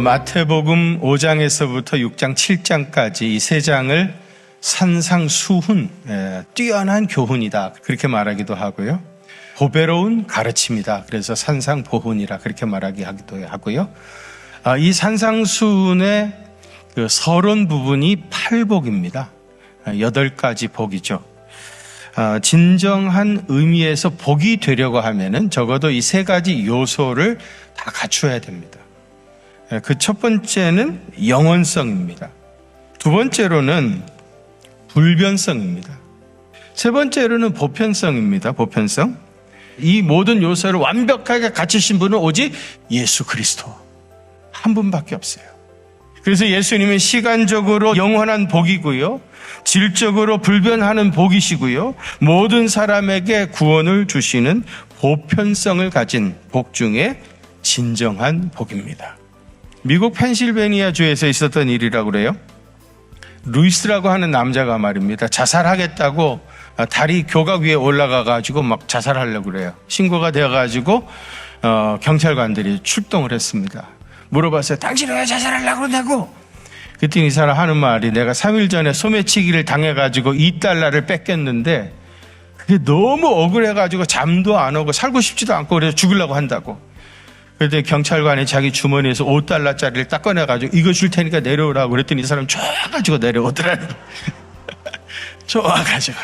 마태복음 5장에서부터 6장, 7장까지 이 세 장을 산상수훈, 예, 뛰어난 교훈이다. 그렇게 말하기도 하고요. 보배로운 가르침이다. 그래서 산상보훈이라 그렇게 말하기도 하고요. 아, 이 산상수훈의 그 서론 부분이 팔복입니다. 아, 여덟 가지 복이죠. 아, 진정한 의미에서 복이 되려고 하면은 적어도 이 세 가지 요소를 다 갖춰야 됩니다. 그 첫 번째는 영원성입니다. 두 번째로는 불변성입니다. 세 번째로는 보편성입니다. 보편성. 이 모든 요소를 완벽하게 갖추신 분은 오직 예수 그리스도 한 분밖에 없어요. 그래서 예수님은 시간적으로 영원한 복이고요. 질적으로 불변하는 복이시고요. 모든 사람에게 구원을 주시는 보편성을 가진 복 중에 진정한 복입니다. 미국 펜실베니아 주에서 있었던 일이라고 그래요. 루이스라고 하는 남자가 말입니다. 자살하겠다고 다리 교각 위에 올라가 가지고 막 자살하려고 그래요. 신고가 되어 가지고 어, 경찰관들이 출동을 했습니다. 물어봤어요. 당신은 왜 자살하려고 그러냐고. 그랬더니 이 사람 하는 말이 내가 3일 전에 소매치기를 당해 가지고 2달러를 뺏겼는데 그게 너무 억울해 가지고 잠도 안 오고 살고 싶지도 않고 그래서 죽으려고 한다고. 그랬더니 경찰관이 자기 주머니에서 5달러짜리를 딱 꺼내가지고 이거 줄 테니까 내려오라고 그랬더니 이 사람 좋아가지고 내려오더라고요. 좋아가지고.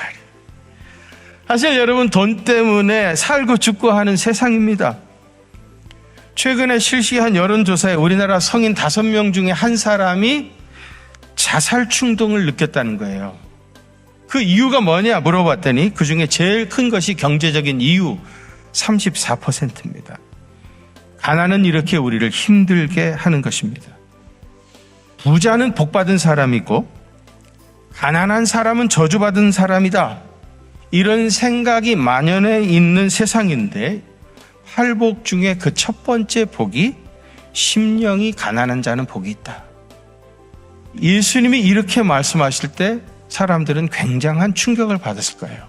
사실 여러분 돈 때문에 살고 죽고 하는 세상입니다. 최근에 실시한 여론조사에 우리나라 성인 5명 중에 한 사람이 자살 충동을 느꼈다는 거예요. 그 이유가 뭐냐 물어봤더니 그 중에 제일 큰 것이 경제적인 이유 34%입니다. 가난은 이렇게 우리를 힘들게 하는 것입니다. 부자는 복받은 사람이고 가난한 사람은 저주받은 사람이다. 이런 생각이 만연해 있는 세상인데 팔복 중에 그 첫 번째 복이 심령이 가난한 자는 복이 있다. 예수님이 이렇게 말씀하실 때 사람들은 굉장한 충격을 받았을 거예요.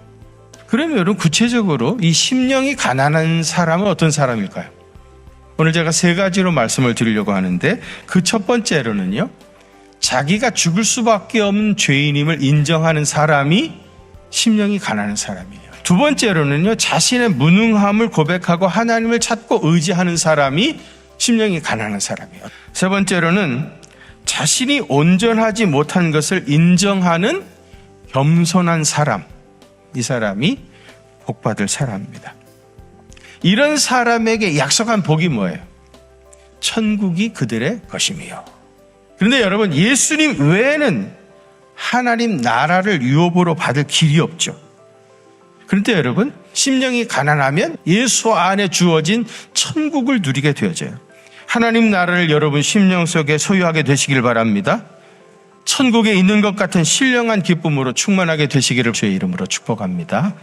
그러면 여러분 구체적으로 이 심령이 가난한 사람은 어떤 사람일까요? 오늘 제가 세 가지로 말씀을 드리려고 하는데 그 첫 번째로는요. 자기가 죽을 수밖에 없는 죄인임을 인정하는 사람이 심령이 가난한 사람이에요. 두 번째로는요. 자신의 무능함을 고백하고 하나님을 찾고 의지하는 사람이 심령이 가난한 사람이에요. 세 번째로는 자신이 온전하지 못한 것을 인정하는 겸손한 사람. 이 사람이 복받을 사람입니다. 이런 사람에게 약속한 복이 뭐예요? 천국이 그들의 것임이요. 그런데 여러분, 예수님 외에는 하나님 나라를 유업으로 받을 길이 없죠. 그런데 여러분, 심령이 가난하면 예수 안에 주어진 천국을 누리게 되어져요. 하나님 나라를 여러분 심령 속에 소유하게 되시길 바랍니다. 천국에 있는 것 같은 신령한 기쁨으로 충만하게 되시기를 주의 이름으로 축복합니다.